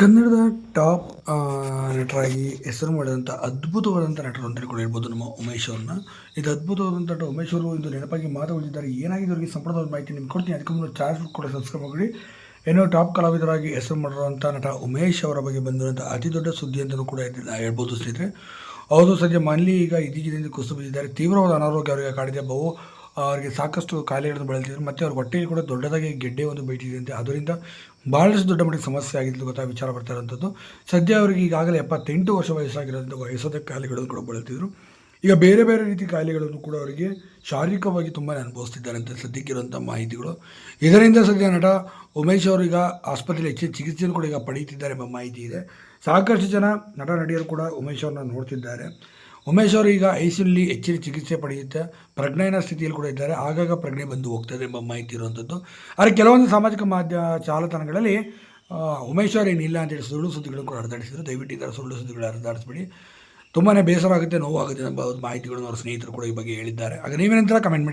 ಕನ್ನಡದ ಟಾಪ್ ನಟರಾಗಿ ಹೆಸರು ಮಾಡಿದಂಥ ಅದ್ಭುತವಾದಂಥ ನಟರು ಅಂತ ಕೂಡ ಹೇಳ್ಬೋದು ನಮ್ಮ ಉಮೇಶ್ ಅವ್ರನ್ನ. ಇದು ಅದ್ಭುತವಾದಂಥ ನಟ ಉಮೇಶ್ ಅವರು ಇಂದು ನೆನಪಾಗಿ ಮಾತು ಉಳಿದಿದ್ದಾರೆ ಏನಾಗಿದೆ ಅವರಿಗೆ ಸಂಪೂರ್ಣವಾದ ಮಾಹಿತಿ ನಿಮ್ಗೆ ಕೊಡ್ತೀನಿ. ಅದಕ್ಕೆ ಮುಂದೆ ಚಾರ್ಜ್ ಕೂಡ ಸಬ್ಸ್ಕ್ರೈಬ್ ಮಾಡಿ ಏನೋ ಟಾಪ್ ಕಲಾವಿದರಾಗಿ ಹೆಸರು ಮಾಡಿರುವಂಥ ನಟ ಉಮೇಶ್ ಅವರ ಬಗ್ಗೆ ಬಂದಿರುವಂಥ ಅತಿ ದೊಡ್ಡ ಸುದ್ದಿ ಅಂತಲೂ ಕೂಡ ಹೇಳ್ಬೋದು ಸ್ನೇಹಿತರೆ. ಹೌದು, ಸದ್ಯ ಮನ್ಲಿ ಈಗ ಇದೀಗಿನಿಂದ ಕುಸಿದು ಬಿದ್ದಿದ್ದಾರೆ. ತೀವ್ರವಾದ ಅನಾರೋಗ್ಯ ಅವರಿಗೆ ಕಾಡಿದೆ. ಬಹು ಅವರಿಗೆ ಸಾಕಷ್ಟು ಕಾಯಿಲೆಗಳನ್ನು ಬಳಲ್ತಿದ್ರು ಮತ್ತು ಅವ್ರ ಹೊಟ್ಟೆಯಲ್ಲಿ ಕೂಡ ದೊಡ್ಡದಾಗಿ ಗೆಡ್ಡೆ ಒಂದು ಬೈಟಿದೆಯಂತೆ ಅದರಿಂದ ಭಾಳಷ್ಟು ದೊಡ್ಡ ಮಟ್ಟಿಗೆ ಸಮಸ್ಯೆ ಆಗಿದ್ದು ಗೊತ್ತಾ ವಿಚಾರ ಬರ್ತಾ ಇರೋಂಥದ್ದು. ಸದ್ಯ ಅವರಿಗೆ ಈಗಾಗಲೇ ಎಪ್ಪತ್ತೆಂಟು ವರ್ಷ ವಯಸ್ಸಾಗಿರೋದ್ರಿಂದ ವಯಸ್ಸಾದ ಕಾಯಿಲೆಗಳನ್ನು ಕೂಡ ಬಳಲ್ತಿದ್ರು. ಈಗ ಬೇರೆ ಬೇರೆ ರೀತಿ ಕಾಯಿಲೆಗಳನ್ನು ಕೂಡ ಅವರಿಗೆ ಶಾರೀರಿಕವಾಗಿ ತುಂಬಾ ಅನುಭವಿಸ್ತಿದ್ದಾರೆ ಅಂತ ಸದ್ಯಕ್ಕಿರುವಂಥ ಮಾಹಿತಿಗಳು. ಇದರಿಂದ ಸದ್ಯ ನಟ ಉಮೇಶ್ ಅವರು ಈಗ ಆಸ್ಪತ್ರೆಯಲ್ಲಿ ಹೆಚ್ಚಿನ ಚಿಕಿತ್ಸೆಯನ್ನು ಕೂಡ ಈಗ ಪಡೆಯುತ್ತಿದ್ದಾರೆ ಎಂಬ ಮಾಹಿತಿ ಇದೆ. ಸಾಕಷ್ಟು ಜನ ನಟ, ನಟಿಯರು ಕೂಡ ಉಮೇಶ್ ಅವ್ರನ್ನ ನೋಡ್ತಿದ್ದಾರೆ. ಉಮೇಶ್ ಅವರು ಈಗ ಐಸಿಯಲ್ಲಿ ಹೆಚ್ಚಿನ ಚಿಕಿತ್ಸೆ ಪಡೆಯುತ್ತೆ ಪ್ರಜ್ಞೆಯ ಸ್ಥಿತಿಯಲ್ಲಿ ಕೂಡ ಇದ್ದಾರೆ. ಆಗಾಗ ಪ್ರಜ್ಞೆ ಬಂದು ಹೋಗ್ತದೆ ಎಂಬ ಮಾಹಿತಿ ಇರುವಂಥದ್ದು ಆದರೆ ಕೆಲವೊಂದು ಸಾಮಾಜಿಕ ಮಾಧ್ಯಮ ಜಾಲತಾಣಗಳಲ್ಲಿ ಉಮೇಶ್ ಅವರು ಏನಿಲ್ಲ ಅಂತೇಳಿ ಸುಳ್ಳು ಸುದ್ದಿಗಳನ್ನು ಕೂಡ ಹರಿದಾಡಿಸಿದ್ರು. ದಯವಿಟ್ಟು ಥರ ಸುಳ್ಳು ಸುದ್ದಿಗಳು ಹರಿದಾಡಿಸ್ಬಿಡಿ. ತುಂಬಾ ಬೇಸರ ಆಗುತ್ತೆ, ನೋವಾಗುತ್ತೆ ಎಂಬ ಮಾಹಿತಿಗಳನ್ನು ಅವರ ಸ್ನೇಹಿತರು ಕೂಡ ಈ ಬಗ್ಗೆ ಹೇಳಿದ್ದಾರೆ. ಆಗ ನೀವೇನಂತರ? ಕಮೆಂಟ್ ಮಾಡಿ.